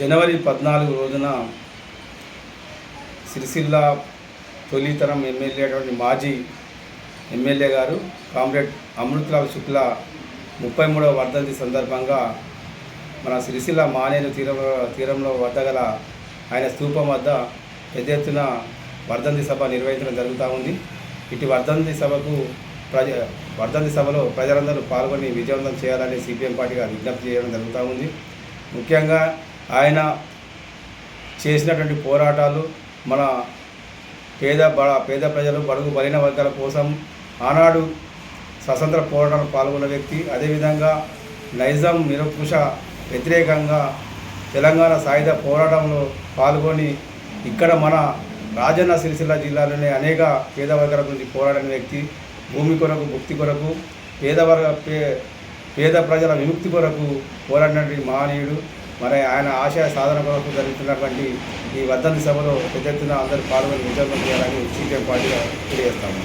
జనవరి పద్నాలుగు రోజున సిరిసిల్ల తొలితరం ఎమ్మెల్యే అటువంటి మాజీ ఎమ్మెల్యే గారు కామ్రేడ్ అమృతలాల్ శుక్ల ముప్పై మూడవ వర్ధంతి సందర్భంగా మన సిరిసిల్ల మానేరు తీరం తీరంలో వద్ద గల ఆయన స్తూపం వద్ద పెద్ద ఎత్తున వర్ధంతి సభ నిర్వహించడం జరుగుతూ ఉంది. ఇటు వర్ధంతి సభకు ప్రజ వర్ధంతి సభలో ప్రజలందరూ పాల్గొని విజయవంతం చేయాలని సిపిఎం పార్టీగా విజ్ఞప్తి చేయడం జరుగుతూ ఉంది. ముఖ్యంగా ఆయన చేసినటువంటి పోరాటాలు మన పేద బ పేద ప్రజలు బడుగు బలిన వర్గాల కోసం ఆనాడు స్వతంత్ర పోరాటంలో పాల్గొన్న వ్యక్తి అదేవిధంగా నైజాం నిరకుశ వ్యతిరేకంగా తెలంగాణ సాయుధ పోరాటంలో పాల్గొని ఇక్కడ మన రాజన్న సిరిసిల్ల జిల్లాలోనే అనేక పేద వర్గాల గురించి పోరాడిన వ్యక్తి భూమి కొరకు భుక్తి కొరకు పేద వర్గ పే పేద ప్రజల విముక్తి కొరకు పోరాడినటువంటి మహనీయుడు. మరి ఆయన ఆశయ సాధన కొరకు జరుగుతున్నటువంటి ఈ వర్ధంతి సభలో పెద్ద ఎత్తున అందరూ పాల్గొని నిజంగా చేయాలని సిపిఎం పార్టీగా తెలియజేస్తాము.